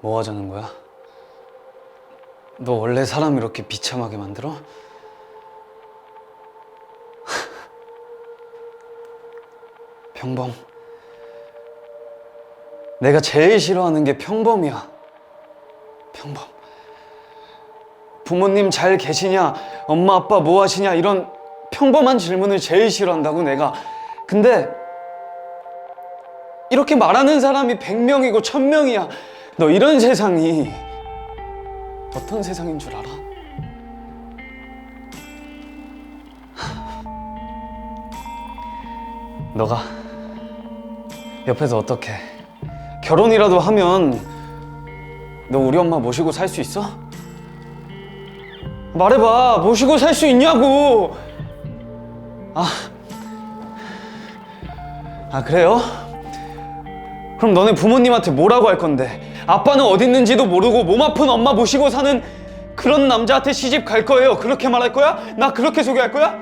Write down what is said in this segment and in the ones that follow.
뭐 하자는 거야? 너 원래 사람 이렇게 비참하게 만들어? 평범. 내가 제일 싫어하는 게 평범이야. 평범. 부모님 잘 계시냐? 엄마 아빠 뭐 하시냐? 이런 평범한 질문을 제일 싫어한다고 내가. 근데 이렇게 말하는 사람이 100명이고 1000명이야. 너 이런 세상이 어떤 세상인 줄 알아? 너가 옆에서 어떻게 결혼이라도 하면 너 우리 엄마 모시고 살 수 있어? 말해봐 모시고 살 수 있냐고 아, 아 그래요? 그럼 너네 부모님한테 뭐라고 할 건데? 아빠는 어디 있는지도 모르고 몸 아픈 엄마 모시고 사는 그런 남자한테 시집 갈 거예요. 그렇게 말할 거야? 나 그렇게 소개할 거야?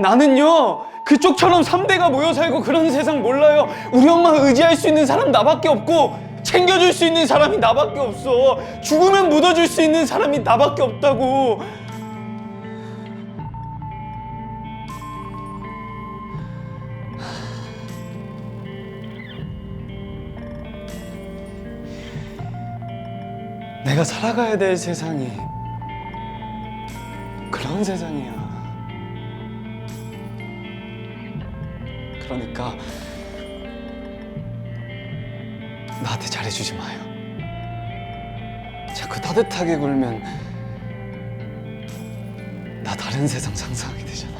나는요 그쪽처럼 3대가 모여 살고 그런 세상 몰라요. 우리 엄마 의지할 수 있는 사람 나밖에 없고 챙겨줄 수 있는 사람이 나밖에 없어. 죽으면 묻어줄 수 있는 사람이 나밖에 없다고 내가 살아가야 될 세상이 그런 세상이야 그러니까 나한테 잘해주지 마요. 자꾸 따뜻하게 굴면 나 다른 세상 상상하게 되잖아.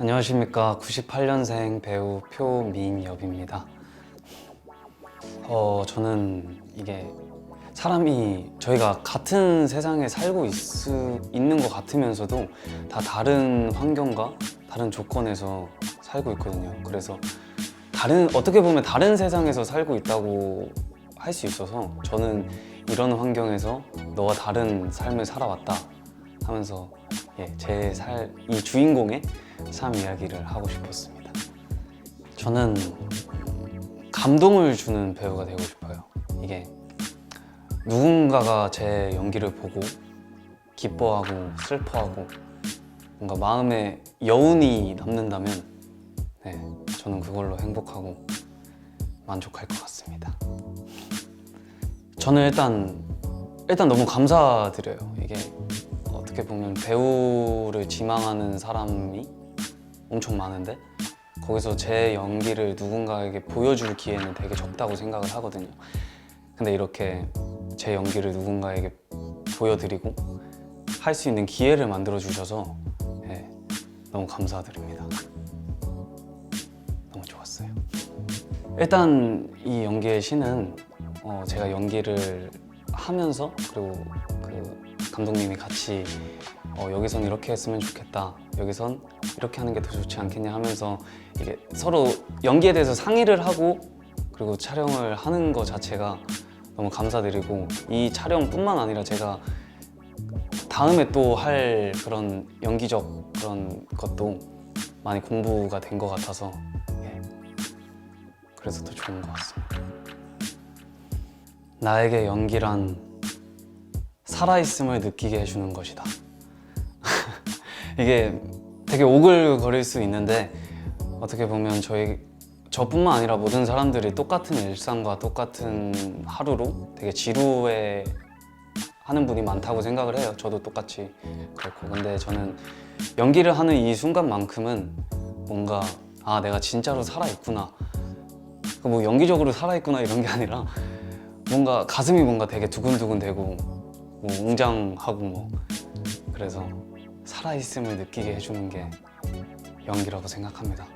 안녕하십니까. 98년생 배우 표민엽입니다. 어, 저는 이게 사람이 저희가 같은 세상에 살고 있, 있는 것 같으면서도 다 다른 환경과 다른 조건에서 살고 있거든요. 그래서 다른 어떻게 보면 다른 세상에서 살고 있다고 할 수 있어서 저는 이런 환경에서 너와 다른 삶을 살아왔다 하면서 예, 제 살, 이 주인공의 삶 이야기를 하고 싶었습니다. 저는 감동을 주는 배우가 되고 싶어요. 이게 누군가가 제 연기를 보고 기뻐하고 슬퍼하고 뭔가 마음에 여운이 남는다면 네, 저는 그걸로 행복하고 만족할 것 같습니다. 저는 일단 일단 너무 감사드려요. 이게 어떻게 보면 배우를 지망하는 사람이 엄청 많은데 거기서 제 연기를 누군가에게 보여줄 기회는 되게 적다고 생각을 하거든요. 근데 이렇게 제 연기를 누군가에게 보여드리고 할 수 있는 기회를 만들어 주셔서 예, 너무 감사드립니다. 너무 좋았어요. 일단 이 연기의 신은 어, 제가 연기를 하면서 그리고 그 감독님이 같이 어, 여기선 이렇게 했으면 좋겠다. 여기선 이렇게 하는 게 더 좋지 않겠냐 하면서 이게 서로 연기에 대해서 상의를 하고 그리고 촬영을 하는 것 자체가 너무 감사드리고 이 촬영뿐만 아니라 제가 다음에 또 할 그런 연기적 그런 것도 많이 공부가 된 것 같아서 예. 그래서 더 좋은 것 같습니다. 나에게 연기란 살아있음을 느끼게 해주는 것이다. 이게 되게 오글거릴 수 있는데 어떻게 보면 저희 저뿐만 아니라 모든 사람들이 똑같은 일상과 똑같은 하루로 되게 지루해 하는 분이 많다고 생각을 해요. 저도 똑같이 그렇고 근데 저는 연기를 하는 이 순간만큼은 뭔가 아 내가 진짜로 살아 있구나. 뭐 연기적으로 살아 있구나 이런 게 아니라 뭔가 가슴이 뭔가 되게 두근두근 되고 뭐 웅장하고 뭐 그래서 살아 있음을 느끼게 해주는 게 연기라고 생각합니다.